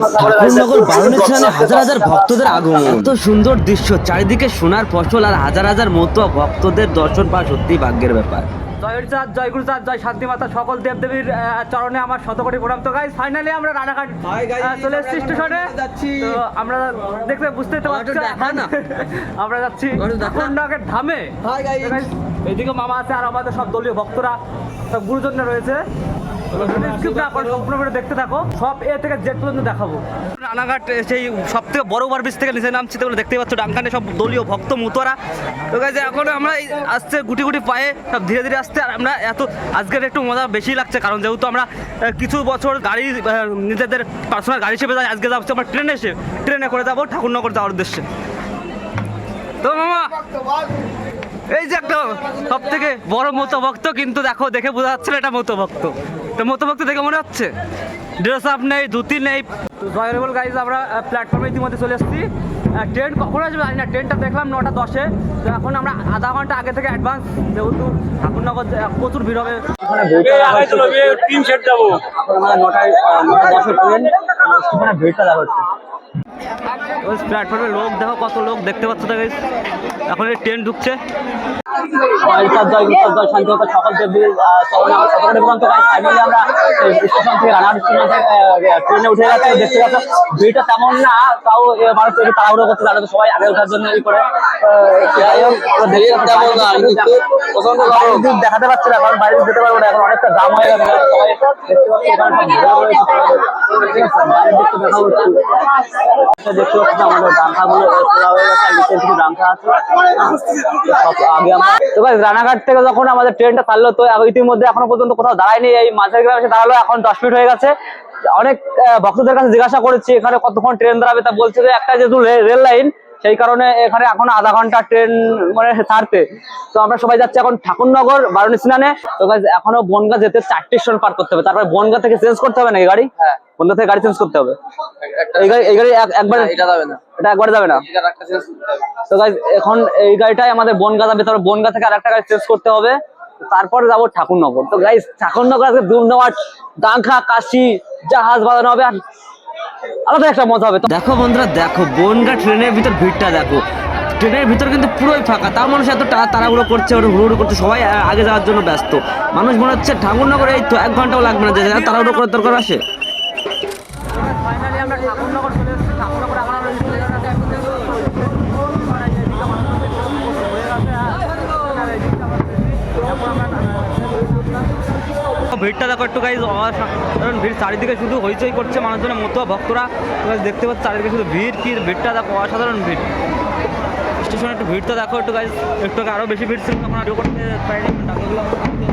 ঠাকুরনগর বারণের স্থানে হাজার হাজার ভক্তদের আগমন। এত সুন্দর দৃশ্য চারিদিকে সোনার ফসল আর হাজার হাজার মতো ভক্তদের দর্শন পাওয়া সত্যি ভাগ্যের ব্যাপার। জয়ের চাঁদ জয় গুরুচাঁদ জয় শান্তি মাতা সকল দেবদেবীর চরণে আমার শতকোটি প্রণাম। তো গাইস ফাইনালি আমরা রানাঘাট চলে এসেছি স্টেশনে। তো আমরা দেখতে বুঝতে তো পারছ। আমরা যাচ্ছি ধামে। তো মামা আছে আর আমাদের সব দলীয় ভক্তরা সব গুরুজনরা রয়েছে। দেখতে থাকো। সব এ থেকে পর্যন্ত দেখাবো। রানাঘাট সেই থেকে দেখতে সব দলীয় ভক্ত এখন আমরা গুটি গুটি পায়ে, সব ধীরে ধীরে আসছে, আর আমরা এত আজকের একটু মজা লাগছে, কারণ যেহেতু আমরা কিছু বছর গাড়ি নিজেদের পার্সোনাল গাড়ি হিসেবে যাই, আজকে যাচ্ছি আমরা ট্রেনে এসে, ট্রেনে করে যাব ঠাকুরনগর যাওয়ার উদ্দেশ্যে। তো মামা এই যে একটা সব থেকে বড় মতো ভক্ত কিন্তু দেখো দেখে বোঝা যাচ্ছে এটা মতো ভক্ত। তো মতো ভক্ত দেখে মনে হচ্ছে? ড্রেস আপ নেই ধুতি নেই। জয়রেবল গাইজ আমরা প্ল্যাটফর্মে ইতিমধ্যে চলে এসেছি। ট্রেন কখন আসবে জানি না ট্রেনটা দেখলাম নটা দশে। তো এখন আমরা আধা ঘণ্টা আগে থেকে অ্যাডভান্স যেহেতু ঠাকুরনগর প্রচুর ভিড় হবে। নটায় নটা দশের ট্রেন সেখানে ভিড়টা দেখা হচ্ছে ওই প্ল্যাটফর্মে লোক দেখো কত লোক দেখতে পাচ্ছ তো? এখন এই ট্রেন ঢুকছে সকল আমার স্টেশন থেকে রানার স্টেশন থেকে ট্রেনে উঠে যাচ্ছি দেখতে পাচ্ছ ভিড়টা তেমন না তাও এ, মানুষ একটু তাড়াহুড়ো করতে জানো সবাই আগে ওঠার জন্য ই করে দেখতে পারছে না কারণ বাইরে যেতে পারব না এখন অনেকটা জাম হয়ে গেছে রানাঘাট থেকে যখন আমাদের ট্রেনটা ছাড়লো, তো ইতিমধ্যে এখনও পর্যন্ত কোথাও দাঁড়ায়নি। এই মাঝের গ্রামে দাঁড়াল, এখন দশ মিনিট হয়ে গেছে। অনেক ভক্তদের কাছে জিজ্ঞাসা করেছি, এখানে কতক্ষণ ট্রেন দাঁড়াবে তা বলছে যে, একটা রে- রেল লাইন সেই কারণে এখানে এখন আধা ঘণ্টা ট্রেন মানে ছাড়তে। তো আমরা সবাই যাচ্ছি এখন ঠাকুরনগর বারুণী স্নানে তো এখনও বনগা যেতে চারটি স্টেশন পার করতে হবে। তারপরে বনগা থেকে চেঞ্জ করতে হবে নাকি গাড়ি? বনগা থেকে গাড়ি চেঞ্জ করতে হবে। এই গাড়ি এই একবার এটা যাবে না। এটা একবারে যাবে না। তো গাইজ এখন এই গাড়িটাই আমাদের বনগা যাবে। তারপর বনগা থেকে আরেকটা গাড়ি চেঞ্জ করতে হবে। তারপরে যাব ঠাকুরনগর। তো গাইজ ঠাকুরনগর আজকে দুমনাওয়াট ডাঙ্কা কাশি জাহাজ বাঁধানো হবে। আর আলাদা একটা মজা হবে। তো দেখো বন্ধুরা দেখো বনগা ট্রেনের ভিতর ভিড়টা দেখো। ট্রেনের ভিতর কিন্তু পুরোই ফাঁকা। তাও মানুষ এত তাড়াহুড়ো করছে ওর হুড়ুড়ু করছে সবাই আগে যাওয়ার জন্য ব্যস্ত। মানুষ মনে হচ্ছে ঠাকুরনগরে এই তো এক ঘন্টাও লাগবে না যে তারা তাড়াহুড়ো করার দরকার আসে। ফাইনালি আমরা ঠাকুরনগর ভিড়টা দেখো একটু গাইজ কারণ ভিড়। চারিদিকে শুধু হইচই করছে মানুষজনের মতো ভক্তরা। দেখতে পাচ্ছ চারিদিকে শুধু ভিড়, কি ভিড়টা দেখো, অসাধারণ ভিড়। স্টেশনে একটু ভিড়টা দেখো একটু গাইজ একটু আরও বেশি ভিড় ছিল, তখন আরও করতে পারিনি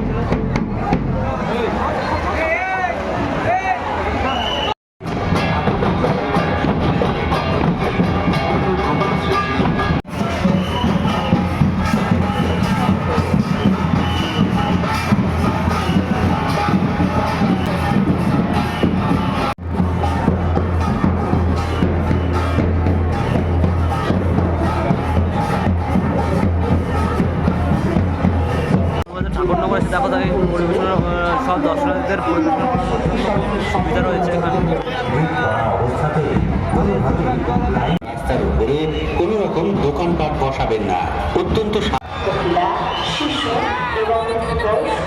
রকম দোকানপাট বসাবেন না। অত্যন্ত সা- জায়গায়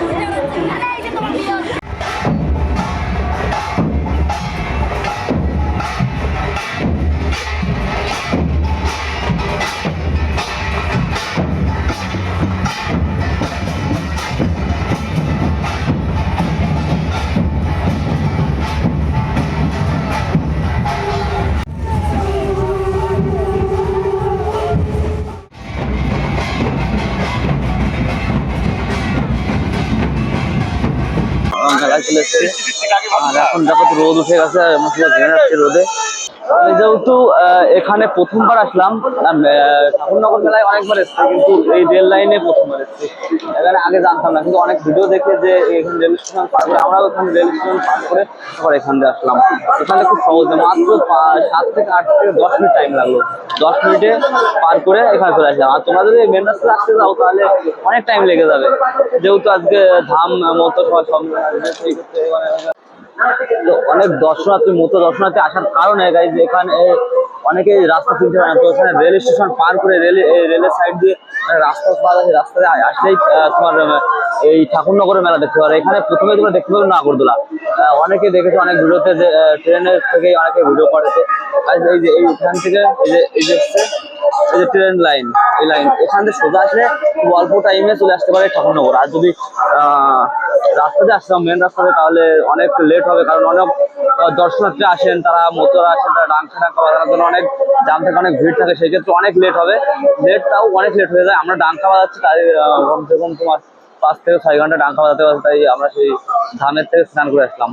চলে এসছে। আর এখন দেখো তো রোদ উঠে গেছে আর আমরা পুরো ঘেমে যাচ্ছি রোদে। আমি যেহেতু এখানে প্রথমবার আসলাম ঠাকুরনগর মেলায় অনেকবার এসছি কিন্তু এই রেল লাইনে প্রথমবার এসছি এখানে আগে জানতাম না কিন্তু অনেক ভিডিও দেখে যে এখানে রেল স্টেশন পার করে আমরাও এখানে রেল স্টেশন পার করে তারপর এখান দিয়ে আসলাম এখানে খুব সহজে মাত্র সাত থেকে আট থেকে দশ মিনিট টাইম লাগল দশ মিনিটে পার করে এখানে চলে আসলাম আর তোমরা যদি মেন রাস্তায় আসতে যাও তাহলে অনেক টাইম লেগে যাবে যেহেতু আজকে ধাম মতো সবাই সব সেই ক্ষেত্রে মানে তো অনেক দর্শনার্থী মতো দর্শনার্থী আসার কারণে গাইজ এখানে অনেকে রাস্তা চিনতে পারে না। তো এখানে রেল স্টেশন পার করে রেল রেলের সাইড দিয়ে মানে রাস্তা পাওয়া আছে রাস্তায় আসলেই তোমার এই ঠাকুরনগরের মেলা দেখতে পারো। এখানে প্রথমে তোমরা দেখতে পাবে নাগরদোলা। অনেকে দেখেছ অনেক ভিডিওতে যে ট্রেনের থেকে অনেকে ভিডিও করেছে guys, এই যে এইখান থেকে এই যে এই যে এই যে ট্রেন লাইন এই লাইন এখান থেকে সোজা আসলে খুব অল্প টাইমে চলে আসতে পারে ঠাকুরনগর। আর যদি রাস্তাতে আসতাম মেন রাস্তাতে তাহলে অনেক লেট হবে। কারণ অনেক দর্শনার্থী আসেন তারা মোতরা আসেন তারা ডান্স টাকা বাজানোর জন্য অনেক জাম থেকে অনেক ভিড় থাকে। সেই ক্ষেত্রে অনেক লেট হবে। লেট তাও অনেক লেট হয়ে যায়। আমরা ডাঙ্কা বাজাচ্ছি তাই আহ, কমসে কম তোমার পাঁচ থেকে ছয় ঘণ্টা ডাঙ্কা বাজাতে হবে তাই আমরা সেই ধানের থেকে স্নান করে আসলাম।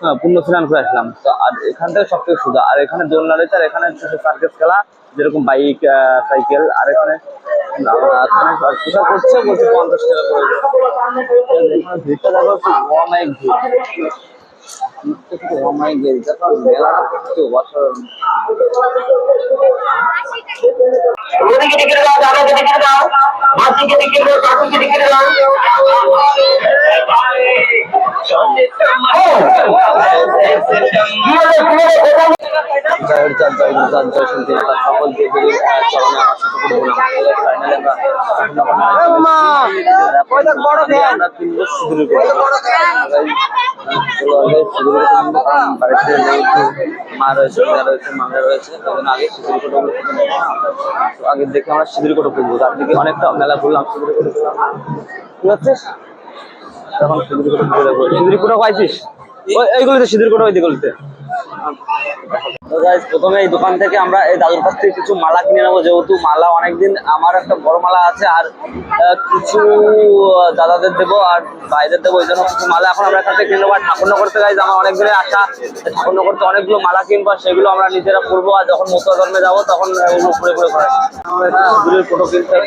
হ্যাঁ পূর্ণ স্নান করে আসলাম। তো আর এখান থেকে সব থেকে সুবিধা, আর এখানে দোলনা রয়েছে, আর এখানে সার্কেস খেলা, যেরকম বাইক সাইকেল আর এখানে করে। ভিড়টা ওদিকে টিকিট দাও, দাদাকে টিকিট দাও, মাসিকে টিকিট দাও, কাকুকে টিকিট দাও। সকল দেবীর চরণে আমার সাথে করে বললাম আমরা বাড়িতে মা রয়েছে রয়েছে মামা রয়েছে আগে সিঁদুর কোটো আগে দেখে আমরা সিঁদুর কোটো কিনবো তার দিকে অনেকটা মেলা ঘুরলাম সিঁদুর কোটো কি হচ্ছে তখন সিঁদুর কোটো ঘুরে সিঁদুর কোটো পাইছিস ওই এইগুলিতে সিঁদুর কোটো ওই দিকগুলিতে তো guys, প্রথমে এই দোকান থেকে আমরা এই দাদুর কাছ থেকে কিছু মালা কিনে নেব। যেহেতু মালা অনেকদিন আমার একটা বড় মালা আছে আর কিছু দাদাদের দেবো আর ভাইদের দেবো এই জন্য কিছু মালা এখন আমরা এখান থেকে কিনে নেব। আর ঠাকুরনগর থেকে guys, আমার অনেক দিনের আশা যে ঠাকুরনগর অনেকগুলো মালা কিনবো আর সেগুলো আমরা নিজেরা করব। আর যখন মতুয়া ধর্মে যাব তখন ওগুলো ঘুরে ঘুরে এখানে ফটো কিনতে হবে,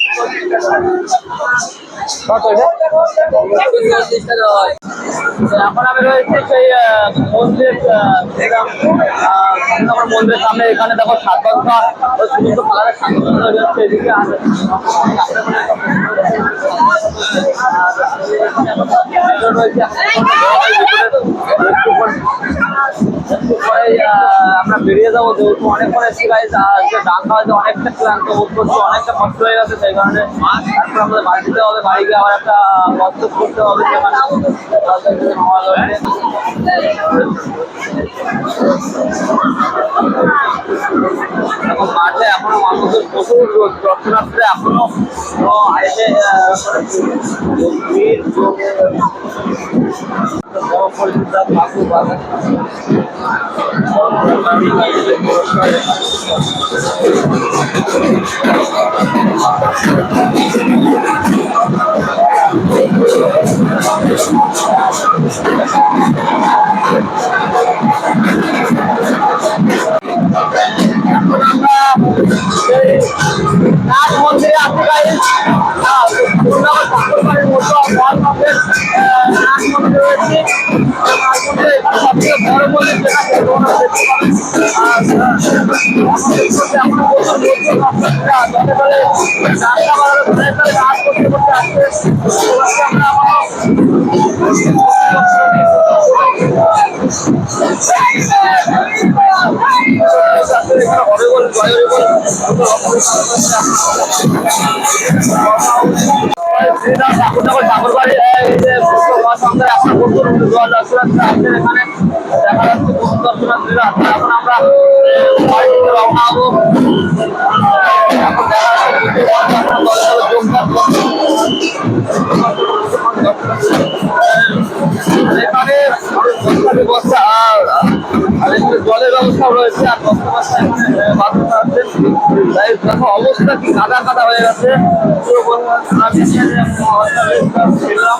আহ, মন্দিরের সামনে। এখানে দেখো আমরা বেরিয়ে যাব যেহেতু অনেক এসে গাইজ যে ডান অনেকটা ক্লান্ত বোধ করছি অনেকটা কষ্ট হয়ে গেছে সেই কারণে তারপর আমাদের বাড়ি হবে বাড়ি গিয়ে একটা কষ্ট করতে হবে। এখন মাঠে এখনও মানুষের প্রচুর দর্শনার্থীরা এখনও এসে আহ, ঠাকুর বাড়ি এই যে সন্ধ্যে এখন দেখা যাচ্ছে দর্শনার্থীরা এখন আমরা বাড়ি রওনা হব এখন জলের ব্যবস্থা রয়েছে আর বাথরুম আছে তাই দেখো অবস্থা কি কাদা কাদা হয়ে গেছে আমি ছিলাম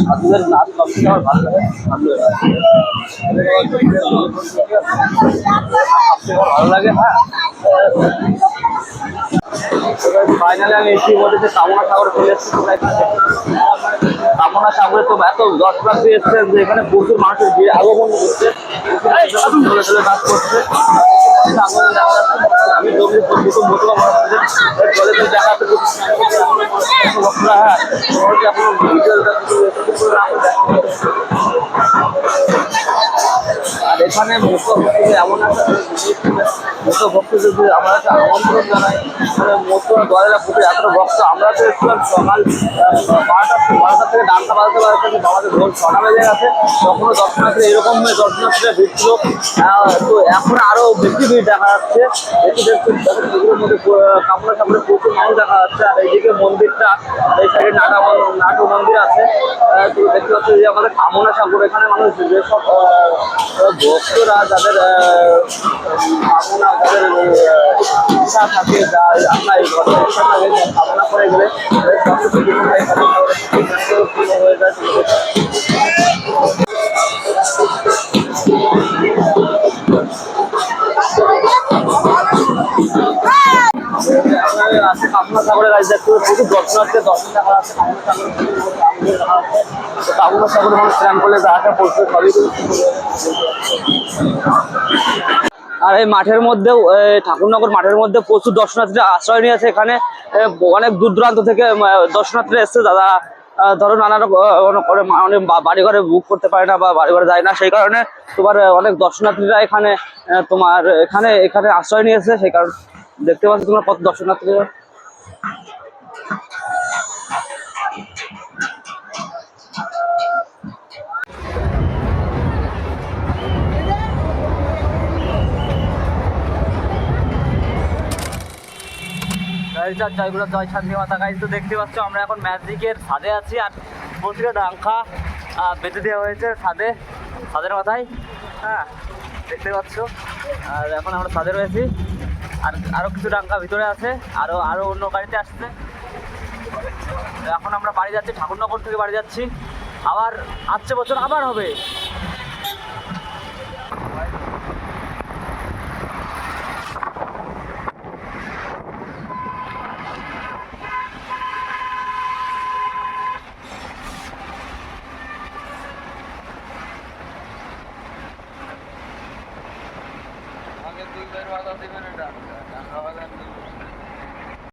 সাধুদের নাচ সবথেকে আমার ভালো লাগে ভালো লাগে হ্যাঁ ফাইনালি আমি এসি বলেছে কামনা সাগরে চলে এসেছি কামনা সাগরে তো এত দর্শক এসছে যে এখানে প্রচুর মানুষের ভিড়, আগমন করছে কাজ করছে। আমি জমি দুটো মোটো জলে জলে দেখা ভক্তরা ওরা ভিডিওটা আর এখানে ভক্তদের এমন একটা মতো ভক্তদের আমরা একটা আমন্ত্রণ জানাই মানে মতো দলেরা প্রতি এত ভক্ত, আমরা তো একটু সকাল বারোটা বারোটা থেকে ডান্সা বাজাতে বাজাতে আমাদের ভোর ছটা বেজে গেছে, তখনও দর্শনার্থী এরকম দর্শনার্থীরা ভিড় তো এখন আরও বেশি ভিড় দেখা যাচ্ছে। দেখতে দেখেন এগুলোর মধ্যে কাপড়া কাপড়ে প্রচুর মানুষ দেখা যাচ্ছে, আর এইদিকে মন্দিরটা, এই সাইডে নাটা মন- নাটু মন্দির আছে। তো দেখতে পাচ্ছি যে আমাদের কামনা সাগর, এখানে মানুষ যেসব ভক্তরা যাদের কামনা যাদের ইচ্ছা থাকে, যা আমরা এই ঘরে ইচ্ছা থাকে কামনা করে গেলে হয় যায়। আছে কামনা সাগরের দেখতে প্রচুর দর্শনার্থী দর্শন দেখা যাচ্ছে কামনা সাগরে মানুষ স্নান করলে যা আশা পড়ছে সবই আর এই মাঠের মধ্যেও ঠাকুরনগর মাঠের মধ্যে প্রচুর দর্শনার্থীরা আশ্রয় নিয়েছে। এখানে অনেক দূর দূরান্ত থেকে দর্শনার্থীরা এসছে। দাদা ধরো নানা রকম বাড়ি ঘরে বুক করতে পারে না বা বাড়ি ঘরে যায় না, সেই কারণে তোমার অনেক দর্শনার্থীরা এখানে তোমার, এখানে এখানে আশ্রয় নিয়েছে। সেই কারণে দেখতে পাচ্ছ তোমরা কত দর্শনার্থীরা। জয় জয়গুলো জয় শান্তি মাতা। গাইজ, তো দেখতে পাচ্ছ, আমরা এখন ম্যাজিকের ছাদে আছি, আর প্রতিটা ডাঙ্কা বেঁধে দেওয়া হয়েছে ছাদে। ছাদের মাথায়। হ্যাঁ দেখতে পাচ্ছ। আর এখন আমরা ছাদে রয়েছি। আর আরও কিছু ডাঙ্কা ভিতরে আছে আরও আরও অন্য গাড়িতে আসছে। এখন আমরা বাড়ি যাচ্ছি, ঠাকুরনগর থেকে বাড়ি যাচ্ছি। আবার আসছে বছর, আবার হবে।